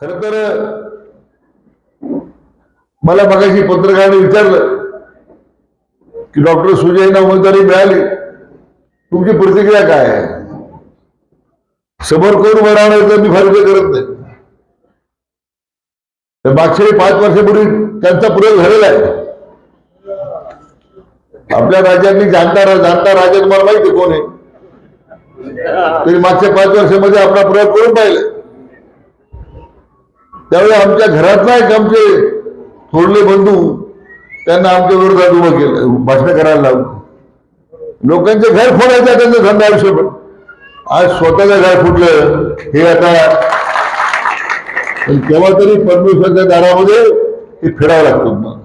खर तर मला मगाशी पत्रकाराने विचारलं की डॉक्टर सुजयना उमेदवारी मिळाली. तुमची प्रतिक्रिया काय आहे? समोर करून बनवणार तर मी फार करत नाही. तर मागच्या पाच वर्षापूर्वी त्यांचा प्रयोग झालेला आहे. आपल्या राज्यातली जाणता जाणता राजा तुम्हाला माहिती कोण आहे? तरी मागच्या पाच वर्षामध्ये आपला प्रयोग करून पाहिला? त्यावेळी आमच्या घरातला एक आमचे थोरले बंधू त्यांना आमच्या विरोधात उभं केलं भाषण करायला लावलं लोकांचे घर फोडायचं त्यांचा धंदा आयुष्य पण आज स्वतःचं घर फुटलं हे आता केव्हा तरी परमेश्वरच्या दारामध्ये हे फिरावं लागतं मग.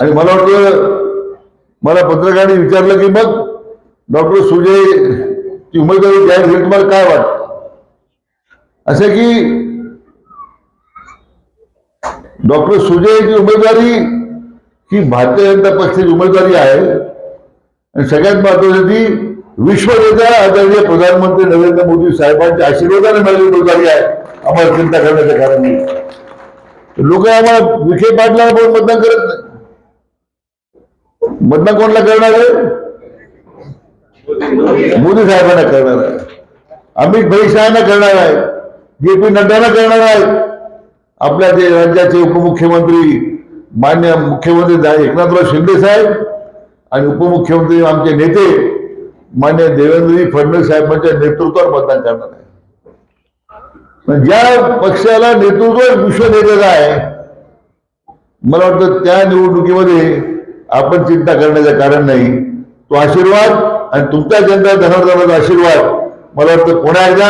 आणि मला वाटलं मला पत्रकारांनी विचारलं की मग डॉक्टर सुजय ची उमेदवारी जाहीर झाली तुम्हाला काय वाटतं? असं की डॉक्टर सुजयची उमेदवारी ही भारतीय जनता पक्षाची उमेदवारी आहे. आणि सगळ्यात महत्वाची ती विश्वनेता आदरणीय प्रधानमंत्री नरेंद्र मोदी साहेबांच्या आशीर्वादाने मिळालेली उमेदवारी आहे. आम्हाला चिंता करण्याचं कारण नाही. लोक आम्हाला विखे पाटला पण मतदान करत नाही. मतदान कोणाला करणार आहे? मोदी साहेबांना करणार आहे. अमित भाई शहाना करणार आहे. जे पी नड्डांना करणार आहे. आपल्या जे राज्याचे उपमुख्यमंत्री मान्य मुख्यमंत्री एकनाथराव शिंदे साहेब आणि उपमुख्यमंत्री आमचे नेते मान्य देवेंद्रजी फडणवीस साहेबांच्या नेतृत्वावर मतदान करणार आहे. पण ज्या पक्षाला नेतृत्व विश्व नेतेचं आहे मला वाटतं त्या निवडणुकीमध्ये आपण चिंता करण्याचं कारण नाही. तो आशीर्वाद आणि तुमच्या जनता धनार्दनाचा आशीर्वाद मला वाटतं पुन्हा एकदा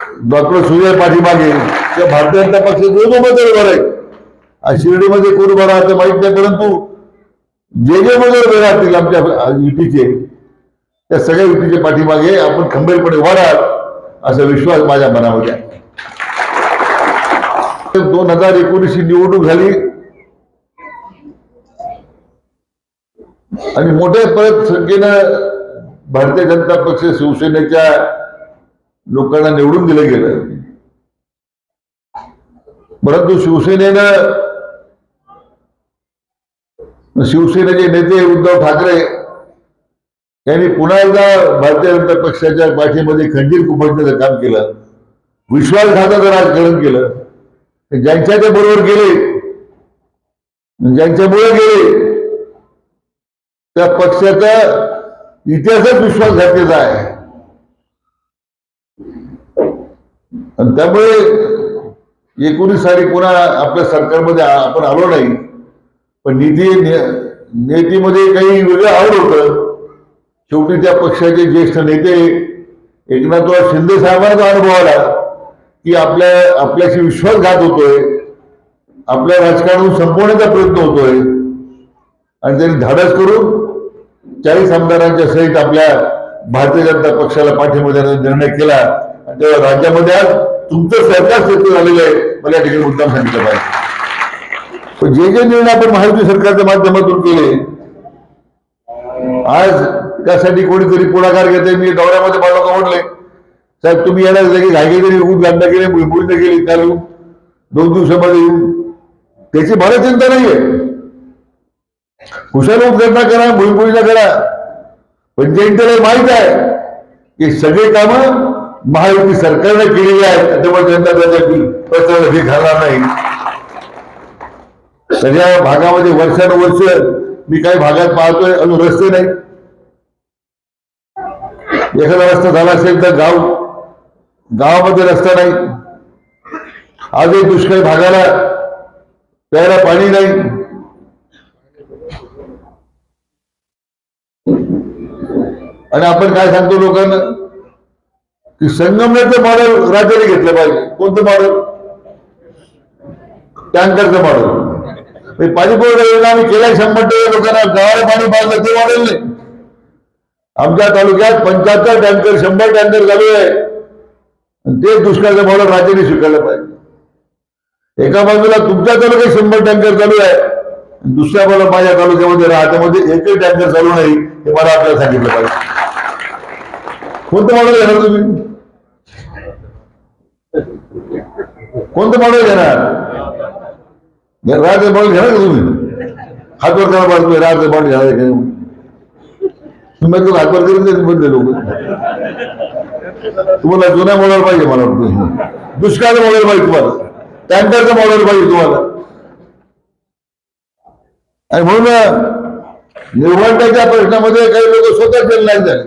डॉक्टर सुजय पाठीमागे. त्या भारतीय जनता पक्षाचे दोन उमेदवार आहे शिर्डीमध्ये कोण उभा ते माहीत नाही परंतु जे जे उमेदवार उभे राहतील आमच्या युतीचे त्या सगळ्या युतीच्या पाठीमागे आपण खंबीरपणे उभा राहाल असा विश्वास माझ्या मनामध्ये आहे. दोन हजार एकोणीस ही निवडणूक झाली. आणि मोठ्या परत संख्येनं भारतीय जनता पक्ष शिवसेनेच्या लोकांना निवडून दिलं गेलं. परंतु शिवसेनेनं शिवसेनेचे नेते उद्धव ठाकरे यांनी पुन्हा एकदा भारतीय जनता पक्षाच्या पाठीमध्ये खंजीर कुपटण्याचं काम केलं. विश्वासघाताचं राजकारण केलं. ज्यांच्या ते बरोबर गेले ज्यांच्यामुळे गेले त्या पक्षाचा इतिहासच विश्वासघातीचा आहे. आणि त्यामुळे एकोणीस साली पुन्हा आपल्या सरकारमध्ये आ- आपण आलो नाही. पण निधी नेतीमध्ये काही वेगळं आवड होतं. शेवटी त्या पक्षाचे ज्येष्ठ नेते एकनाथराव शिंदे साहेबांचा अनुभव आला की आपल्या आपल्याशी विश्वासघात होतोय. आपल्या राजकारणातून संपवण्याचा प्रयत्न होतोय. आणि त्यांनी धाडस करून चाळीस आमदारांच्या सहित आपल्या भारतीय जनता पक्षाला पाठिंबा देण्याचा निर्णय केला. म्हणजे राज्यामध्ये आज तुमचं सरकार सत्य झालेलं आहे मला या ठिकाणी मुद्दाम सांगितलं पाहिजे. पण जे जे निर्णय आपण महायुती सरकारच्या माध्यमातून केले आज त्यासाठी कोणीतरी पुढाकार घेते मी दौऱ्यामध्ये मला लोक म्हणले साहेब तुम्ही येणार की घाई तरी उद्घाटन केले भुईपुरीने केली चालू येऊन दोन दिवसामध्ये येऊन त्याची मला चिंता नाहीये. हुशार उद्घटना करा भुईपुरीला करा. पण जनतेला माहीत आहे की सगळे कामं महायुती सरकारने केलेली आहे त्याच्यामुळे जनता त्याच्यातील प्रचंड हे घालणार नाही. सगळ्या भागामध्ये वर्षानुवर्ष मी काही भागात पाहतोय अजून रस्ते नाही. एखादा रस्ता झाला असेल तर गाव गावामध्ये रस्ता नाही. आजही दुष्काळी भागाला प्यायला पाणी नाही. आणि आपण काय सांगतो लोकांना? की संगमनेरचं मॉडेल राज्याने घेतलं पाहिजे. कोणतं मॉडेल टँकरचं मॉडेल पाणी पुरवठा योजना आम्ही केल्या शंभर टक्के लोकांना गावाला पाणी पाजलं ते मॉडेल नाही. आमच्या तालुक्यात पंच्याहत्तर टँकर शंभर टँकर चालू आहे. आणि ते दुष्काळचं मॉडेल राज्याने स्वीकारलं पाहिजे. एका बाजूला तुमच्या तालुक्यात शंभर टँकर चालू आहे दुसऱ्या बाजूला माझ्या तालुक्यामध्ये राहत्यामध्ये एकही टँकर चालू नाही हे मला आपल्याला सांगितलं पाहिजे. कोणतं मॉडेल घेणार तुम्ही? कोणतं मॉडेल घेणार? राज मॉडेल घेणार का तुम्ही? हातवर करा बस तुम्ही राज मॉडेल घेणार का? तुम्ही लोक हातवर करून देत म्हणले लोक. तुम्हाला जुन्या मॉडेल पाहिजे मला वाटतं. दुष्काळचं मॉडेल पाहिजे तुम्हाला. टँकरचं मॉडेल पाहिजे तुम्हाला. आणि म्हणून निवडण्याच्या प्रश्नामध्ये काही लोक स्वतः नाही झाले.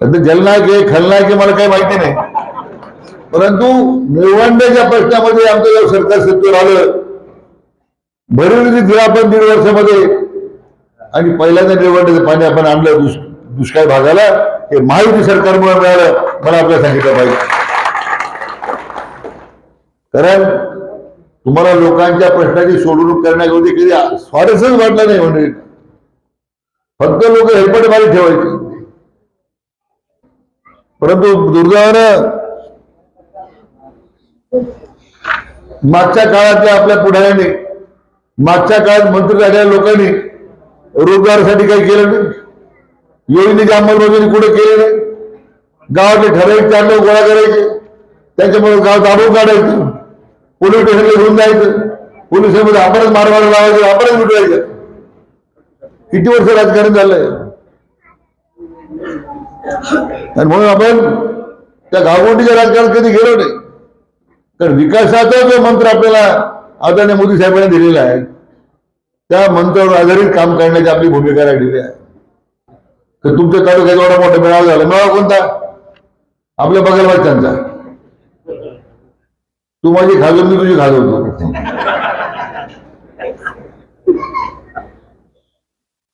जलनायक आहे खलनायक आहे मला काही माहिती नाही. परंतु निवडण्याच्या प्रश्नामध्ये आमचं जेव्हा सरकार सत्तेवर आलं भरून दिला आपण दीड वर्षामध्ये. आणि पहिल्यांदा निवडण्याचं पाणी आपण आणलं दुष् दुष्काळ भागाला. हे माहिती सरकारमुळे मिळालं मला आपल्याला सांगितलं पाहिजे. कारण तुम्हाला लोकांच्या प्रश्नाची सोडवणूक करण्याऐवजी कधी स्वारस्यच वाटलं नाही म्हणजे. फक्त लोक हेल्पट मारी ठेवायचे. परंतु दुर्दैवानं मागच्या काळातल्या आपल्या पुढाऱ्याने मागच्या काळात मंत्री झालेल्या लोकांनी रोजगारासाठी काही केलं नाही. योजनेची अंमलबजावणी कुठे केली नाही. गावातले ठराविक चार लोक गोळा करायचे. त्याच्यामुळे गाव दाबून काढायचं. पोलीस स्टेशनला घेऊन जायचं. पोलिसांमध्ये आपणच मारवाड लावायचं आपणच मिटवायचं किती वर्ष राजकारण झालंय? आणि म्हणून आपण त्या गावगोटीच्या राजकारणात कधी गेलो नाही. कारण विकासाचा जो मंत्र आपल्याला आदरणीय मोदी साहेबांनी दिलेला आहे त्या मंत्रावर आधारित काम करण्याची आपली भूमिका राहिलेली आहे. तर तुमच्या तालुक्यात एवढा मोठा मेळावा झाला. मेळावा कोणता? आपल्या बगलवाच्यांचा तू माझी खाजव मी तुझी खाजवतो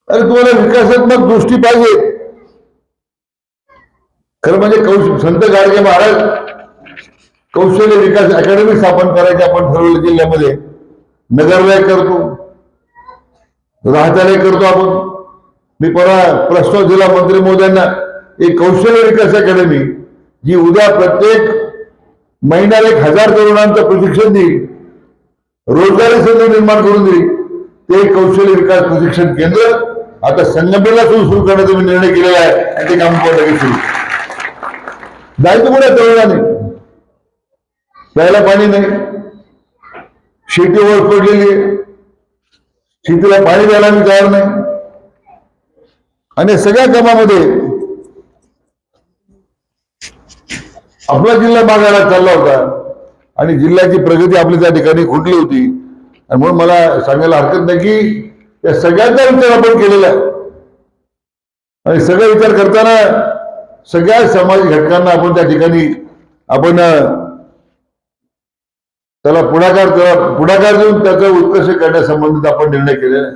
अरे तुम्हाला विकासात्मक दृष्टी पाहिजे. खरं म्हणजे कौश संत गाडगे महाराज कौशल्य विकास अकॅडमी स्थापन करायची आपण ठरवलं जिल्ह्यामध्ये. नगरलय करतो. राहत्यालय करतो आपण. मी परवा प्रस्ताव दिला मंत्री मोद्यांना एक कौशल्य विकास अकॅडमी जी उद्या प्रत्येक महिन्याला एक हजार तरुणांचं प्रशिक्षण देईल रोजगारी संधी निर्माण करून देईल ते कौशल्य विकास प्रशिक्षण केंद्र आता संगमेला सुरू सुरू करण्याचा मी निर्णय केलेला आहे. आणि ते काम लगेच सुरू जायचं कुठे तरुणाने प्यायला पाणी नाही. शेती वर पडलेली आहे. शेतीला पाणी द्यायला मी तयार नाही. आणि सगळ्या कामामध्ये आपला जिल्हा मागायला चालला होता. आणि जिल्ह्याची प्रगती आपली त्या ठिकाणी खुटली होती. आणि म्हणून मला सांगायला हरकत नाही की या सगळ्यांचा विचार आपण केलेला आहे. आणि सगळा विचार करताना सगळ्या समाज घटकांना आपण त्या ठिकाणी आपण त्याला पुढाकार त्याला पुढाकार देऊन त्याचा उत्कर्ष करण्यासंबंधित आपण निर्णय केलेला आहे.